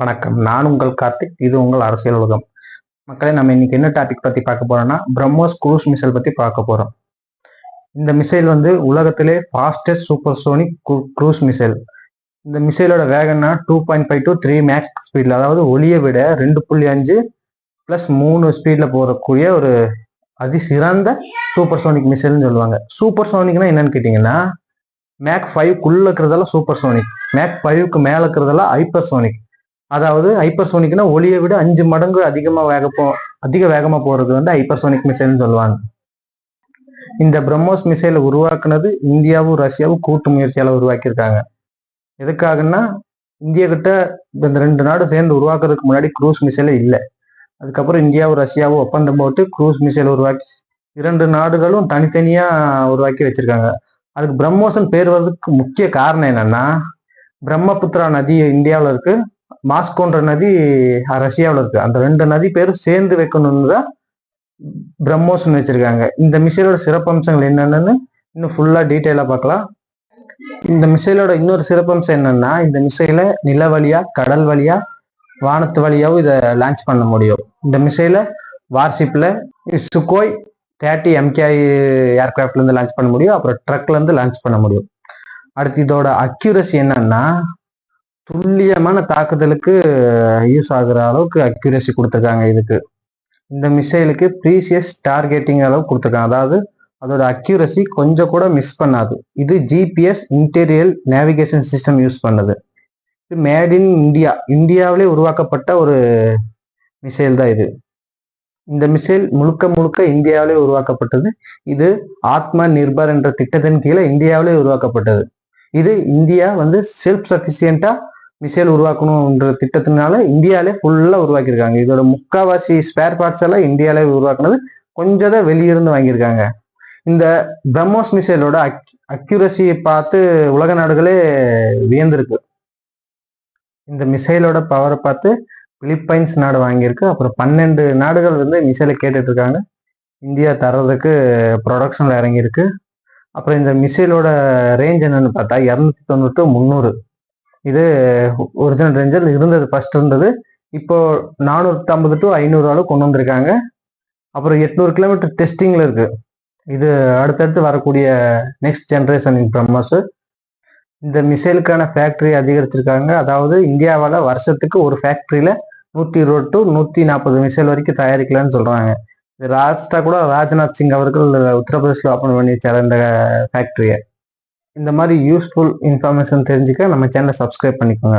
வணக்கம். நான் உங்கள் கார்த்திக். இது உங்கள் அரசியல் உலகம். மக்களை நம்ம இன்னைக்கு என்ன டாபிக் பத்தி பார்க்க போறோம்னா பிரம்மோஸ் குரூஸ் மிசைல் பத்தி பார்க்க போறோம். இந்த மிசைல் வந்து உலகத்திலே fastest super sonic cruise missile இந்த மிசைலோட வேகம்னா two point five to three Machs ஸ்பீட்ல அதாவது ஒளியை விட ரெண்டு புள்ளி அஞ்சு பிளஸ் மூணு ஸ்பீட்ல போகக்கூடிய ஒரு அதிசிறந்த சூப்பர் சோனிக் மிசைல்னு சொல்லுவாங்க. சூப்பர் சோனிக்னா என்னன்னு கேட்டீங்கன்னா மேக் ஃபைவ்க்குள்ள இருக்கிறதெல்லாம் சூப்பர் சோனிக் மேக் ஃபைவ்க்கு மேல இருக்கிறதெல்லாம் ஹைப்பர் சோனிக் அதாவது ஹைப்பர்சோனிக்னா ஒளியை விட அஞ்சு மடங்கு அதிகமாக வேக போ அதிக வேகமாக போகிறது வந்து ஹைப்பர்சோனிக் மிசைல்னு சொல்லுவாங்க. இந்த பிரம்மோஸ் மிசைலை உருவாக்குனது இந்தியாவும் ரஷ்யாவும் கூட்டு முயற்சியால் உருவாக்கியிருக்காங்க. எதுக்காகன்னா இந்தியா கிட்ட இந்த ரெண்டு நாடு சேர்ந்து உருவாக்குறதுக்கு முன்னாடி குரூஸ் மிசைலே இல்லை. அதுக்கப்புறம் இந்தியாவும் ரஷ்யாவும் ஒப்பந்தம் போட்டு குரூஸ் மிசைல் உருவாக்கி இரண்டு நாடுகளும் தனித்தனியாக உருவாக்கி வச்சிருக்காங்க. அதுக்கு பிரம்மோசன் பேர் வர்றதுக்கு முக்கிய காரணம் என்னன்னா பிரம்மபுத்திரா நதி இந்தியாவில் இருக்கு. மாஸ்கோன்ற நதி ரஷ்யாவில் இருக்கு. அந்த ரெண்டு நதி பேரும் சேர்ந்து வைக்கணும்னு தான் பிரம்மோஸ்ன்னு வச்சிருக்காங்க. இந்த மிசைலோட சிறப்பம்சங்கள் என்னென்னு இன்னும் ஃபுல்லாக டீட்டெயிலாக பார்க்கலாம். இந்த மிசைலோட இன்னொரு சிறப்பம்சம் என்னன்னா இந்த மிசைலை நில வழியா கடல் வழியா வானத்து வழியாவும் இதை லான்ச் பண்ண முடியும். இந்த மிசைலை வார்ஷிப்ல சுகோய் தேர்ட்டி எம்கேஐ ஏர்கிராஃப்ட்லேருந்து லான்ச் பண்ண முடியும். அப்புறம் ட்ரக்லேருந்து லான்ச் பண்ண முடியும். அடுத்து இதோட அக்யூரசி என்னன்னா துல்லியமான தாக்குதலுக்கு யூஸ் ஆகுற அளவுக்கு அக்யூரசி கொடுத்துருக்காங்க இதுக்கு. இந்த மிசைலுக்கு ப்ரீசியஸ் டார்கெட்டிங் அளவு கொடுத்துருக்காங்க. அதாவது அதோட அக்யூரசி கொஞ்சம் கூட மிஸ் பண்ணாது. இது GPS inertial navigation system use பண்ணுது. இது மேட் இன் இந்தியா இந்தியாவிலே உருவாக்கப்பட்ட ஒரு மிசைல் தான் இது. இந்த மிசைல் முழுக்க முழுக்க இந்தியாவிலே உருவாக்கப்பட்டது. இது ஆத்ம நிர்பர் என்ற திட்டத்தின் கீழே இந்தியாவிலே உருவாக்கப்பட்டது. இது இந்தியா வந்து செல்ஃப் சஃபிஷியண்டா மிசைல் உருவாக்கணும்ன்ற திட்டத்தினால இந்தியாவிலே ஃபுல்லாக உருவாக்கியிருக்காங்க. இதோட முக்காவாசி ஸ்பேர் பார்ட்ஸ் எல்லாம் இந்தியாவிலே உருவாக்குனது கொஞ்சம் தான் வெளியிருந்து வாங்கியிருக்காங்க. இந்த பிரம்மோஸ் மிசைலோட அக் அக்யூரசியை பார்த்து உலக நாடுகளே வியந்திருக்கு. இந்த மிசைலோட பவரை பார்த்து பிலிப்பைன்ஸ் நாடு வாங்கியிருக்கு. அப்புறம் பன்னெண்டு நாடுகள் வந்து மிசைலை கேட்டுட்டு இருக்காங்க இந்தியா தர்றதுக்கு ப்ரொடக்ஷனில் இறங்கியிருக்கு. அப்புறம் இந்த மிசைலோட ரேஞ்ச் என்னன்னு பார்த்தா இரநூத்தி தொண்ணூறு முந்நூறு. இது ஒரிஜினல் ரேஞ்சில் இருந்தது ஃபர்ஸ்ட் இருந்தது. இப்போ நானூற்றி ஐம்பது டு ஐநூறு அளவு கொண்டு வந்திருக்காங்க. அப்புறம் எட்நூறு கிலோமீட்டர் டெஸ்டிங்கில் இருக்குது இது அடுத்தடுத்து வரக்கூடிய நெக்ஸ்ட் ஜென்ரேஷன் பிரம்மஸ் இந்த மிசைலுக்கான ஃபேக்ட்ரி அதிகரிச்சிருக்காங்க. அதாவது இந்தியாவால் வருஷத்துக்கு ஒரு ஃபேக்ட்ரியில் நூற்றி இருபது டு நூற்றி நாற்பது மிசைல் வரைக்கும் தயாரிக்கலாம்னு சொல்கிறாங்க இது லாஸ்டா கூட ராஜ்நாத் சிங் அவர்கள் உத்தரப்பிரதேசில் ஓப்பன் பண்ணி வச்சார் இந்த ஃபேக்ட்ரியை இந்த மாதிரி யூஸ்ஃபுல் இன்ஃபர்மேஷன் தெரிஞ்சுக்க நம்ம சேனலை சப்ஸ்கிரைப் பண்ணிக்கோங்க.